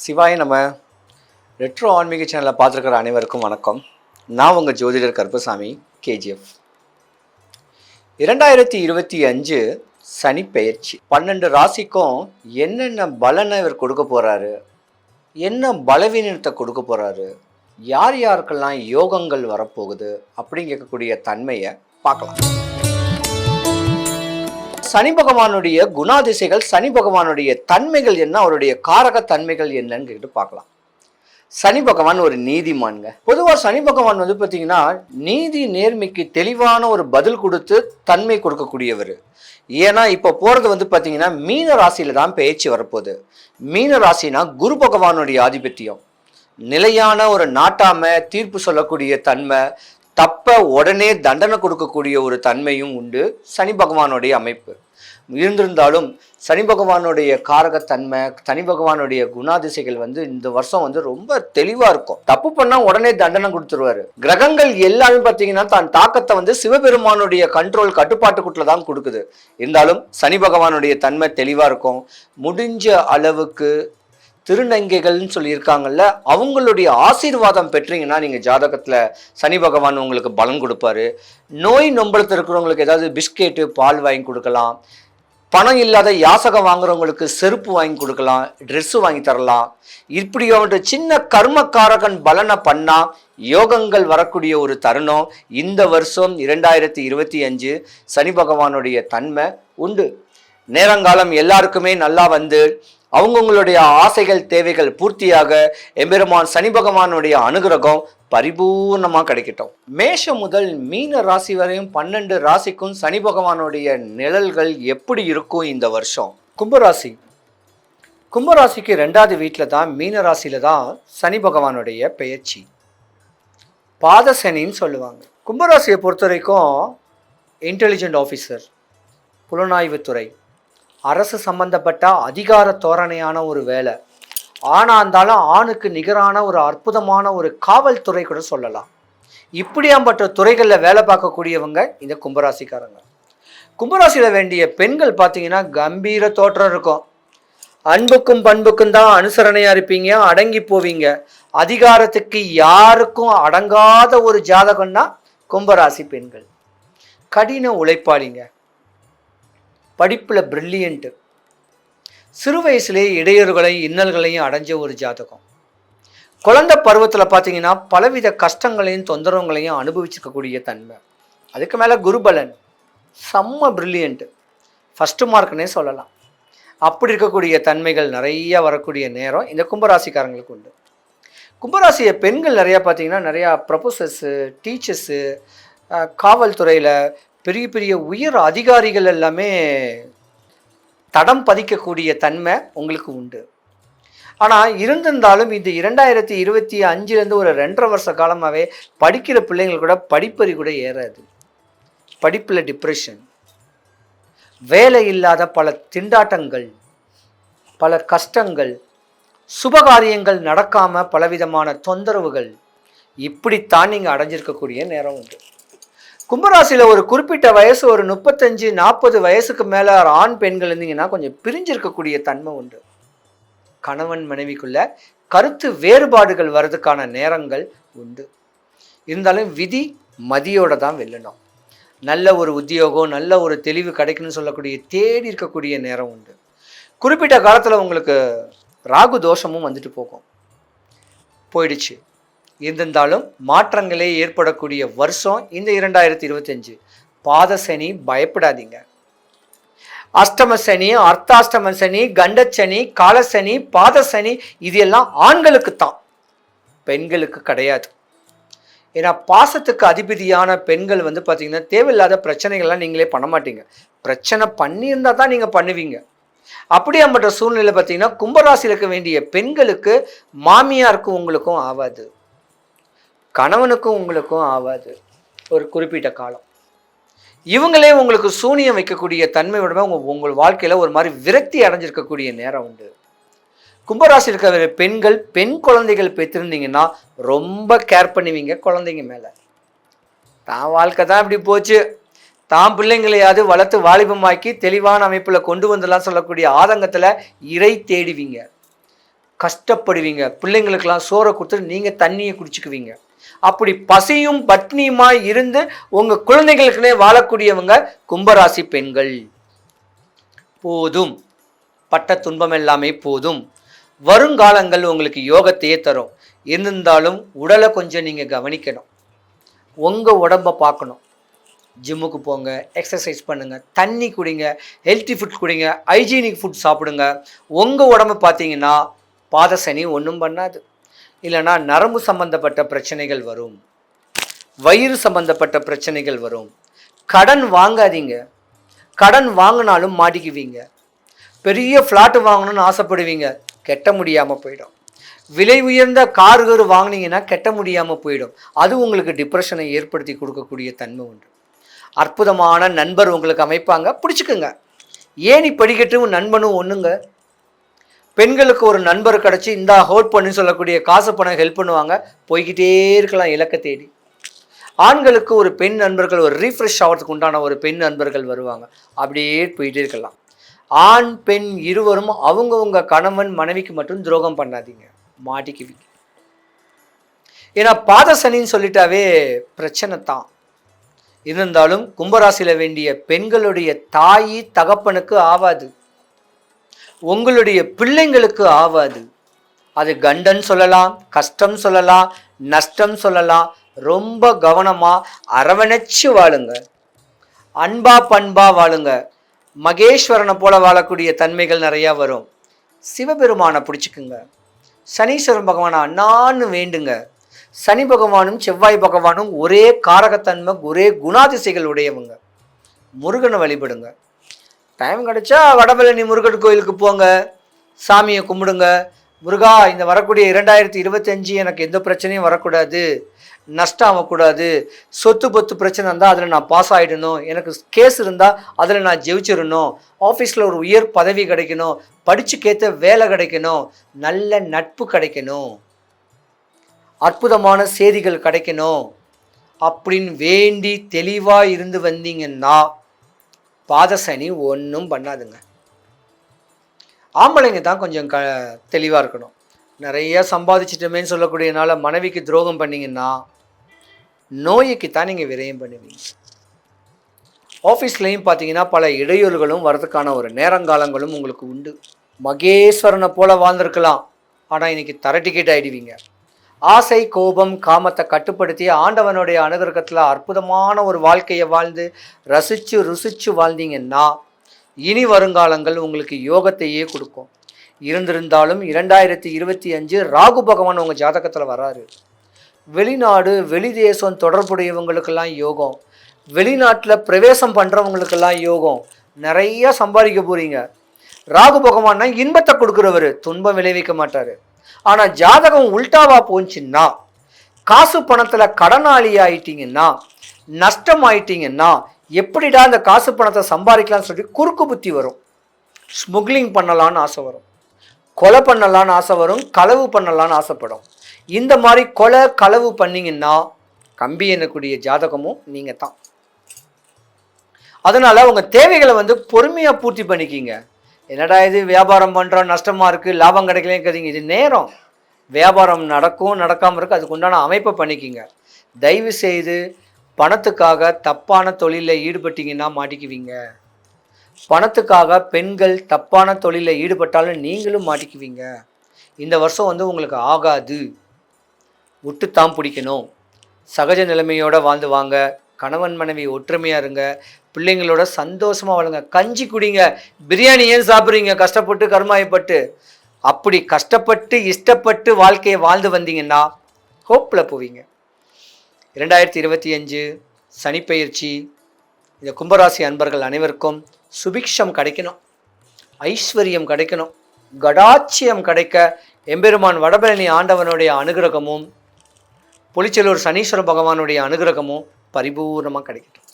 சிவாய நம்ம ரெட்ரோ ஆன்மீக சேனலை பார்த்துருக்கிற அனைவருக்கும் வணக்கம். நான் உங்கள் ஜோதிடர் கருப்பசாமி கேஜிஎஃப். இரண்டாயிரத்தி இருபத்தி அஞ்சு சனி பெயர்ச்சி. பன்னெண்டு ராசிக்கும் என்னென்ன பலனை இவர் கொடுக்க போகிறாரு என்ன பலவீனத்தை கொடுக்க போகிறாரு யார் யாருக்கெல்லாம் யோகங்கள் வரப்போகுது? அப்படிங்கக்கூடிய தன்மையை பார்க்கலாம். சனி பகவானுடைய குணாதிசைகள் சனி பகவானுடைய தன்மைகள் என்ன அவருடைய காரக தன்மைகள் என்னன்னு கேட்டு பார்க்கலாம். சனி பகவான் ஒரு நீதிமான்ங்க. பொதுவாக சனி பகவான் வந்து பார்த்தீங்கன்னா நீதி நேர்மைக்கு தெளிவான ஒரு பதில் கொடுத்து தன்மை கொடுக்கக்கூடியவர். ஏன்னா இப்போ போகிறது வந்து பார்த்தீங்கன்னா மீன ராசியில் தான் பேச்சு வரப்போகுது. மீன ராசினா குரு பகவானுடைய ஆதிபத்தியம். நிலையான ஒரு நாட்டாம தீர்ப்பு சொல்லக்கூடிய தன்மை தப்ப உடனே தண்டனை கொடுக்கக்கூடிய ஒரு தன்மையும் உண்டு. சனி பகவானுடைய அமைப்பு. இருந்திருந்தாலும் சனி பகவானுடைய காரகத்தன்மை சனி பகவானுடைய குணாதிசைகள் வந்து இந்த வருஷம் வந்து ரொம்ப தெளிவா இருக்கும். தப்பு பண்ணா உடனே தண்டனை கொடுத்துருவாரு. கிரகங்கள் எல்லாமே பார்த்தீங்கன்னா தான் தாக்கத்தை வந்து சிவபெருமானுடைய கண்ட்ரோல் கட்டுப்பாட்டுக்குள்ள தான் கொடுக்குது. இருந்தாலும் சனி பகவானுடைய தன்மை தெளிவா இருக்கும். முடிஞ்ச அளவுக்கு திருநங்கைகள்னு சொல்லியிருக்காங்கல்ல அவங்களுடைய ஆசீர்வாதம் பெற்றீங்கன்னா நீங்கள் ஜாதகத்தில் சனி பகவான் உங்களுக்கு பலன் கொடுப்பாரு. நோய் நொம்பளத்தில் இருக்கிறவங்களுக்கு ஏதாவது பிஸ்கெட்டு பால் வாங்கி கொடுக்கலாம். பணம் இல்லாத யாசகம் வாங்குறவங்களுக்கு செருப்பு வாங்கி கொடுக்கலாம் ட்ரெஸ்ஸு வாங்கி தரலாம். இப்படி அவன்கிட்ட சின்ன கர்மக்காரகன் பலனை பண்ணால் யோகங்கள் வரக்கூடிய ஒரு தருணம். இந்த வருஷம் இரண்டாயிரத்தி இருபத்தி அஞ்சு சனி பகவானுடைய தன்மை உண்டு. நேரங்காலம் எல்லாருக்குமே நல்லா வந்து அவங்கவுங்களுடைய ஆசைகள் தேவைகள் பூர்த்தியாக எம்பெருமான் சனி பகவானுடைய அனுகிரகம் பரிபூர்ணமாக கிடைக்கட்டும். மேஷம் முதல் மீன ராசி வரையும் பன்னெண்டு ராசிக்கும் சனி பகவானுடைய நிழல்கள் எப்படி இருக்கும் இந்த வருஷம்? கும்பராசி. கும்பராசிக்கு ரெண்டாவது வீட்டில் தான் மீன ராசியில் தான் சனி பகவானுடைய பெயர்ச்சி. பாத சனின்னு சொல்லுவாங்க. கும்பராசியை பொறுத்த வரைக்கும் இன்டெலிஜென்ட் ஆஃபீஸர் புலனாய்வுத்துறை. அரசு சம்பந்தப்பட்ட அதிகார தோரணையான ஒரு வேலை. ஆணாக இருந்தாலும் ஆணுக்கு நிகரான ஒரு அற்புதமான ஒரு காவல்துறை கூட சொல்லலாம். இப்படியாம்பட்ட துறைகளில் வேலை பார்க்கக்கூடியவங்க இந்த கும்பராசிக்காரங்க. கும்பராசியில் வேண்டிய பெண்கள் பார்த்தீங்கன்னா கம்பீர தோற்றம் இருக்கும். அன்புக்கும் பண்புக்கும் தான் அனுசரணையாக இருப்பீங்க அடங்கி போவீங்க. அதிகாரத்துக்கு யாருக்கும் அடங்காத ஒரு ஜாதகம்னா கும்பராசி பெண்கள். கடின உழைப்பாளிங்க. படிப்பில் பிரில்லியண்ட்டு சிறு வயசுலேயே இடையூறுகளையும் இன்னல்களையும் அடைஞ்ச ஒரு ஜாதகம். குழந்தை பருவத்தில் பார்த்தீங்கன்னா பலவித கஷ்டங்களையும் தொந்தரவுகளையும் அனுபவிச்சிருக்கக்கூடிய தன்மை. அதுக்கு மேலே குருபலன். செம்ம ப்ரில்லியண்ட்டு ஃபஸ்ட்டு மார்க்னே சொல்லலாம். அப்படி இருக்கக்கூடிய தன்மைகள் நிறைய வரக்கூடிய நேரம் இந்த கும்பராசிக்காரங்களுக்கு உண்டு. கும்பராசியை பெண்கள் நிறையா பார்த்தீங்கன்னா நிறையா ப்ரொஃபஸர்ஸு டீச்சர்ஸு காவல்துறையில் பெரிய பெரிய உயர் அதிகாரிகள் எல்லாமே தடம் பதிக்கக்கூடிய தன்மை உங்களுக்கு உண்டு. ஆனால் இருந்திருந்தாலும் இந்த இரண்டாயிரத்தி இருபத்தி அஞ்சுலேருந்து ஒரு ரெண்டரை வருஷ காலமாகவே படிக்கிற பிள்ளைங்கள் கூட படிப்பறி கூட ஏறாது. படிப்பில் டிப்ரெஷன் வேலை இல்லாத பல திண்டாட்டங்கள் பல கஷ்டங்கள் சுபகாரியங்கள் நடக்காமல் பலவிதமான தொந்தரவுகள் இப்படித்தான் நீங்கள் அடைஞ்சிருக்கக்கூடிய நேரம் உண்டு. கும்பராசியில் ஒரு குறிப்பிட்ட வயசு ஒரு முப்பத்தஞ்சு நாற்பது வயசுக்கு மேலே ஆண் பெண்கள் இருந்தீங்கன்னா கொஞ்சம் பிரிஞ்சிருக்கக்கூடிய தன்மை உண்டு. கணவன் மனைவிக்குள்ள கருத்து வேறுபாடுகள் வர்றதுக்கான நேரங்கள் உண்டு. இருந்தாலும் விதி மதியோட தான் வெல்லணும். நல்ல ஒரு உத்தியோகம் நல்ல ஒரு தெளிவு கிடைக்கணும்னு சொல்லக்கூடிய தேடி இருக்கக்கூடிய நேரம் உண்டு. குறிப்பிட்ட காலத்தில் உங்களுக்கு ராகு தோஷமும் வந்துட்டு போகும். போயிடுச்சு. இருந்திருந்தாலும் மாற்றங்களே ஏற்படக்கூடிய வருஷம் இந்த இரண்டாயிரத்தி இருபத்தஞ்சு. பாத சனி பயப்படாதீங்க. அஷ்டம சனி அர்த்தாஷ்டம சனி கண்டச்சனி காலசனி பாத சனி இது எல்லாம் ஆண்களுக்கு தான் பெண்களுக்கு கிடையாது. ஏன்னா பாசத்துக்கு அதிபதியான பெண்கள் வந்து பார்த்தீங்கன்னா தேவையில்லாத பிரச்சனைகள்லாம் நீங்களே பண்ண மாட்டீங்க. பிரச்சனை பண்ணியிருந்தா தான் நீங்கள் பண்ணுவீங்க. அப்படியாப்பட்ட சூழ்நிலை பார்த்தீங்கன்னா கும்பராசியில் இருக்க வேண்டிய பெண்களுக்கு மாமியாருக்கும் உங்களுக்கும் ஆகாது கணவனுக்கும் உங்களுக்கும் ஆகாது ஒரு குறிப்பிட்ட காலம். இவங்களே உங்களுக்கு சூனியம் வைக்கக்கூடிய தன்மையோட உங்கள் உங்கள் வாழ்க்கையில் ஒரு மாதிரி விரக்தி அடைஞ்சிருக்கக்கூடிய நேரம் உண்டு. கும்பராசி இருக்கிற பெண்கள் பெண் குழந்தைகள் பெற்றிருந்தீங்கன்னா ரொம்ப கேர் பண்ணுவீங்க குழந்தைங்க மேலே. தான் வாழ்க்கை தான் இப்படி போச்சு. தான் பிள்ளைங்களையாவது வளர்த்து வாலிபமாக்கி தெளிவான அமைப்பில் கொண்டு வந்துலாம் சொல்லக்கூடிய ஆதங்கத்தில் இறை தேடுவீங்க. கஷ்டப்படுவீங்க. பிள்ளைங்களுக்கெல்லாம் சோறை கொடுத்துட்டு நீங்கள் தண்ணியை குடிச்சுக்குவீங்க. அப்படி பசியும் பட்னியுமாய் இருந்து உங்கள் குழந்தைகளுக்குனே வாழக்கூடியவங்க கும்பராசி பெண்கள். போதும். பட்ட துன்பம் எல்லாமே போதும். வருங்காலங்கள் உங்களுக்கு யோகத்தையே தரும். இருந்தாலும் உடலை கொஞ்சம் நீங்கள் கவனிக்கணும். உங்கள் உடம்பை பார்க்கணும். ஜிம்முக்கு போங்க எக்ஸசைஸ் பண்ணுங்கள் தண்ணி குடிங்க ஹெல்த்தி ஃபுட் குடிங்க ஹைஜீனிக் ஃபுட் சாப்பிடுங்க. உங்கள் உடம்பு பார்த்தீங்கன்னா பாதசனி ஒன்றும் பண்ணாது. இல்லைன்னா நரம்பு சம்பந்தப்பட்ட பிரச்சனைகள் வரும். வயிறு சம்பந்தப்பட்ட பிரச்சனைகள் வரும். கடன் வாங்காதீங்க. கடன் வாங்கினாலும் மாட்டிக்குவீங்க. பெரிய ஃப்ளாட்டு வாங்கணும்னு ஆசைப்படுவீங்க. கெட்ட முடியாமல் போயிடும். விலை உயர்ந்த கார்கள் வாங்கினீங்கன்னா கெட்ட முடியாமல் போயிடும். அது உங்களுக்கு டிப்ரெஷனை ஏற்படுத்தி கொடுக்கக்கூடிய தன்மை உண்டு. அற்புதமான நண்பர் உங்களுக்கு அமைப்பாங்க. பிடிச்சிக்குங்க. ஏன் படிக்கட்டும் நண்பனும் ஒன்றுங்க பெண்களுக்கு ஒரு நண்பர் கிடச்சி இந்தா ஹோல்ட் பண்ணி சொல்லக்கூடிய காசு பணம் ஹெல்ப் பண்ணுவாங்க. போய்கிட்டே இருக்கலாம் இலக்க தேடி. ஆண்களுக்கு ஒரு பெண் நண்பர்கள் ஒரு ரீஃப்ரெஷ் ஆகிறதுக்கு உண்டான ஒரு பெண் நண்பர்கள் வருவாங்க. அப்படியே போயிட்டே இருக்கலாம். ஆண் பெண் இருவரும் அவங்கவுங்க கணவன் மனைவிக்கு மட்டும் துரோகம் பண்ணாதீங்க. மாட்டிக்குவீங்க. ஏன்னா பாதசனின்னு சொல்லிட்டாவே பிரச்சனை தான். இருந்தாலும் கும்பராசியில் வேண்டிய பெண்களுடைய தாயி தகப்பனுக்கு ஆவாது. உங்களுடைய பிள்ளைங்களுக்கு ஆவாது. அது கண்டன் சொல்லலாம் கஷ்டம் சொல்லலாம் நஷ்டம் சொல்லலாம். ரொம்ப கவனமாக அரவணைச்சு வாழுங்க. அன்பா பண்பா வாழுங்க. மகேஸ்வரனை போல வாழக்கூடிய தன்மைகள் நிறையா வரும். சிவபெருமானை பிடிச்சிக்குங்க. சனீஸ்வரன் பகவானை அண்ணான்னு வேண்டுங்க. சனி பகவானும் செவ்வாய் பகவானும் ஒரே காரகத்தன்மை ஒரே குணாதிசைகள் உடையவங்க. முருகனை வழிபடுங்க. டைம் கிடைச்சா வடபழனி முருகன் கோயிலுக்கு போங்க. சாமியை கும்பிடுங்க. முருகா இந்த வரக்கூடிய இரண்டாயிரத்தி இருபத்தஞ்சு எனக்கு எந்த பிரச்சனையும் வரக்கூடாது. நஷ்டம் ஆகக்கூடாது. சொத்து பொத்து பிரச்சனை இருந்தால் அதில் நான் பாஸ் ஆகிடணும் எனக்கு கேஸ் இருந்தால் அதில் நான் ஜெயிச்சிடணும். ஆஃபீஸில் ஒரு உயர் பதவி கிடைக்கணும். படிச்சுக்கேற்ற வேலை கிடைக்கணும். நல்ல நட்பு கிடைக்கணும். அற்புதமான செய்திகள் கிடைக்கணும். அப்படின்னு வேண்டி தெளிவாக இருந்து வந்தீங்கன்னா பாதசனி ஒன்றும் பண்ணாதுங்க. ஆம்பளைங்க தான் கொஞ்சம் க தெளிவாக இருக்கணும். நிறைய சம்பாதிச்சிட்டோமேன்னு சொல்லக்கூடியனால மனைவிக்கு துரோகம் பண்ணிங்கன்னா நோய்க்கு தான் நீங்கள் விரயம் பண்ணுவீங்க. ஆஃபீஸ்லேயும் பார்த்தீங்கன்னா பல இடையூறுகளும் வரதுக்கான ஒரு நேரங்காலங்களும் உங்களுக்கு உண்டு. மகேஸ்வரனை போல வாழ்ந்திருக்கலாம். ஆனால் இன்னைக்கு தர டிக்கெட் ஆகிடுவீங்க ஆசை கோபம் காமத்தை கட்டுப்படுத்தி ஆண்டவனுடைய அனுகிரகத்தில் அற்புதமான ஒரு வாழ்க்கையை வாழ்ந்து ரசித்து ருசித்து வாழ்ந்தீங்கன்னா இனி வருங்காலங்கள் உங்களுக்கு யோகத்தையே கொடுக்கும். இருந்திருந்தாலும் இரண்டாயிரத்தி இருபத்தி அஞ்சு ராகு பகவான் உங்கள் ஜாதகத்தில் வராரு. வெளிநாடு வெளி தேசம் தொடர்புடையவங்களுக்கெல்லாம் யோகம். வெளிநாட்டில் பிரவேசம் பண்ணுறவங்களுக்கெல்லாம் யோகம். நிறைய சம்பாதிக்க போகிறீங்க ராகு பகவான்னா இன்பத்தை கொடுக்குறவர். துன்பம் விளைவிக்க மாட்டார். ஆனால் ஜாதகம் உல்டாவா போச்சுன்னா காசு பணத்தில் கடனாளி ஆயிட்டீங்கன்னா நஷ்டம் ஆயிட்டீங்கன்னா எப்படிடா அந்த காசு பணத்தை சம்பாதிக்கலாம்னு சொல்லி குறுக்கு புத்தி வரும். ஸ்முக்லிங் பண்ணலான்னு ஆசை வரும். கொலை பண்ணலான்னு ஆசை வரும். களவு பண்ணலான்னு ஆசைப்படும். இந்த மாதிரி கொலை களவு பண்ணீங்கன்னா கம்பி எனக்கூடிய ஜாதகமும் நீங்கள் தான் அதனால் உங்கள் தேவைகளை வந்து பொறுமையாக பூர்த்தி பண்ணிக்கிங்க. என்னடா இது வியாபாரம் பண்ணுறோம் நஷ்டமாக இருக்குது லாபம் கிடைக்கலங்கிறீங்க இது நேரம். வியாபாரம் நடக்கும் நடக்காமல் இருக்குது அதுக்கு உண்டான அமைப்பை பண்ணிக்கிங்க. தயவு செய்து பணத்துக்காக தப்பான தொழிலில் ஈடுபட்டீங்கன்னா மாட்டிக்குவீங்க. பணத்துக்காக பெண்கள் தப்பான தொழிலில் ஈடுபட்டாலும் நீங்களும் மாட்டிக்குவீங்க. இந்த வருஷம் வந்து உங்களுக்கு ஆகாது. விட்டுத்தான் பிடிக்கணும். சகஜ நிலைமையோட வாழ்ந்து வாங்க. கணவன் மனைவி ஒற்றுமையாக இருங்க. பிள்ளைங்களோட சந்தோஷமாக வாழுங்க. கஞ்சி குடிங்க. பிரியாணி ஏன் சாப்பிட்றீங்க? கஷ்டப்பட்டு கருமாயப்பட்டு. அப்படி கஷ்டப்பட்டு இஷ்டப்பட்டு வாழ்க்கையை வாழ்ந்து வந்தீங்கன்னா ஹோப்பில் போவீங்க. இரண்டாயிரத்தி இருபத்தி அஞ்சு சனிப்பயிற்சி இந்த கும்பராசி அன்பர்கள் அனைவருக்கும் சுபிக்ஷம் கிடைக்கணும். ஐஸ்வர்யம் கிடைக்கணும். கடாட்சியம் கிடைக்க எம்பெருமான் வடபழனி ஆண்டவனுடைய அனுகிரகமும் புலிச்செல்லூர் சனீஸ்வர பகவானுடைய அனுகிரகமும் பரிபூர்ணமாக கிடைக்கட்டும்.